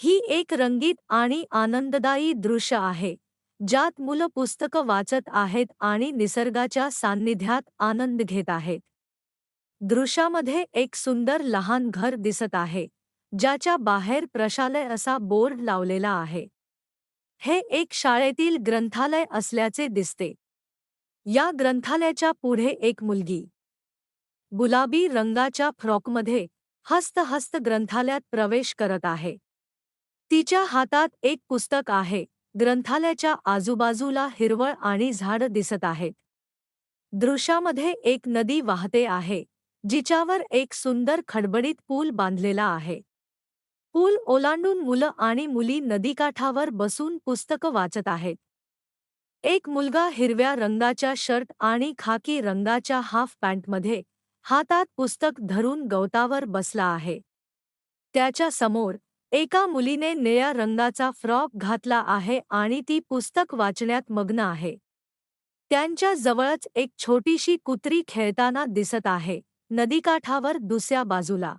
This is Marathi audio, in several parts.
ही एक रंगीत आणि आनंददायी दृश्य आहे ज्यात मुलं पुस्तकं वाचत आहेत आणि निसर्गाच्या सान्निध्यात आनंद घेत आहेत. दृश्यामध्ये एक सुंदर लहान घर दिसत आहे ज्याच्या बाहेर प्रशालय असा बोर्ड लावलेला आहे. हे एक शाळेतील ग्रंथालय असल्याचे दिसते. या ग्रंथालयाच्या पुढे एक मुलगी. गुलाबी रंगाच्या फ्रॉकमध्ये हस्त हस्त ग्रंथालयात प्रवेश करत आहे. तिच्या हातात एक पुस्तक आहे. ग्रंथालयाच्या आजूबाजूला हिरवळ आणि झाड दिसत आहेत. दृश्यामध्ये एक नदी वाहते आहे जिच्यावर एक सुंदर खडबडीत पूल बांधलेला आहे. पूल ओलांडून मुलं आणि मुली नदीकाठावर बसून पुस्तकं वाचत आहेत. एक मुलगा हिरव्या रंगाच्या शर्ट आणि खाकी रंगाच्या हाफ पॅन्टमध्ये हातात पुस्तक धरून गवतावर बसला आहे. त्याच्यासमोर एका मुलीने निळ्या रंगाचा फ्रॉक घातला आहे आणि ती पुस्तक वाचण्यात मग्न आहे. त्यांच्या जवळच एक छोटीशी कुत्री खेळताना दिसत आहे नदीकाठावर दुसऱ्या बाजूला.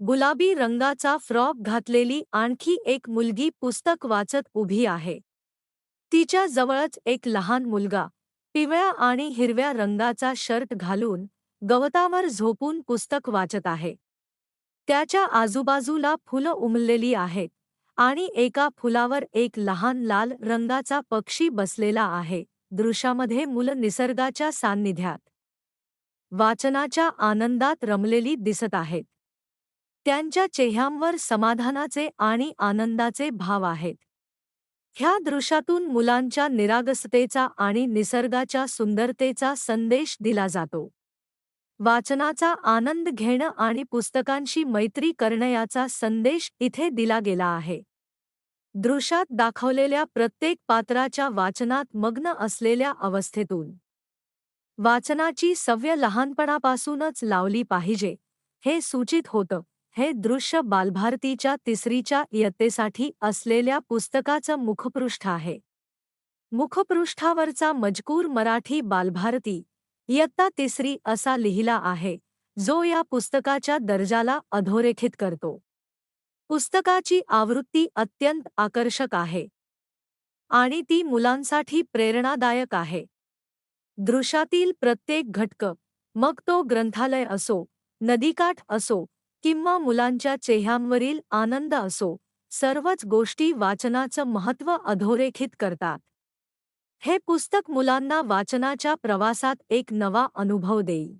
गुलाबी रंगाचा फ्रॉक घातलेली आणखी एक मुलगी पुस्तक वाचत उभी आहे. तिच्या जवळच एक लहान मुलगा पिवळ्या आणि हिरव्या रंगाचा शर्ट घालून गवतावर झोपून पुस्तक वाचत आहे. त्याच्या आजूबाजूला फुलं उमललेली आहेत आणि एका फुलावर एक लहान लाल रंगाचा पक्षी बसलेला आहे. दृश्यामध्ये मुलं निसर्गाच्या सान्निध्यात वाचनाच्या आनंदात रमलेली दिसत आहेत. त्यांच्या चेहऱ्यांवर समाधानाचे आणि आनंदाचे भाव आहेत. ह्या दृश्यातून मुलांच्या निरागसतेचा आणि निसर्गाच्या सुंदरतेचा संदेश दिला जातो. वाचनाचा आनंद घेणं आणि पुस्तकांशी मैत्री करण्याचा संदेश इथे दिला गेला आहे. दृश्यात दाखवलेल्या प्रत्येक पात्राच्या वाचनात मग्न असलेल्या अवस्थेतून. वाचनाची सव्य लहानपणापासूनच लावली पाहिजे हे सूचित होतं हे दृश्य बालभारतीच्या तिसरीच्या इयत्तेसाठी असलेल्या पुस्तकाचं मुखपृष्ठ आहे. मुखपृष्ठावरचा मजकूर मराठी बालभारती इयत्ता तिसरी असा लिहिला आहे जो या पुस्तकाच्या दर्जाला अधोरेखित करतो. पुस्तकाची आवृत्ती अत्यंत आकर्षक आहे. आणि ती मुलांसाठी प्रेरणादायक आहे. दृश्यातील प्रत्येक घटक मग तो ग्रंथालय असो नदीकाठ असो किंवा मुलांच्या चेहऱ्यांवरील आनंद असो सर्वच गोष्टी वाचनाचं महत्त्व अधोरेखित करतात. हे पुस्तक मुलांना वाचनाच्या प्रवासात एक नवा अनुभव देईल.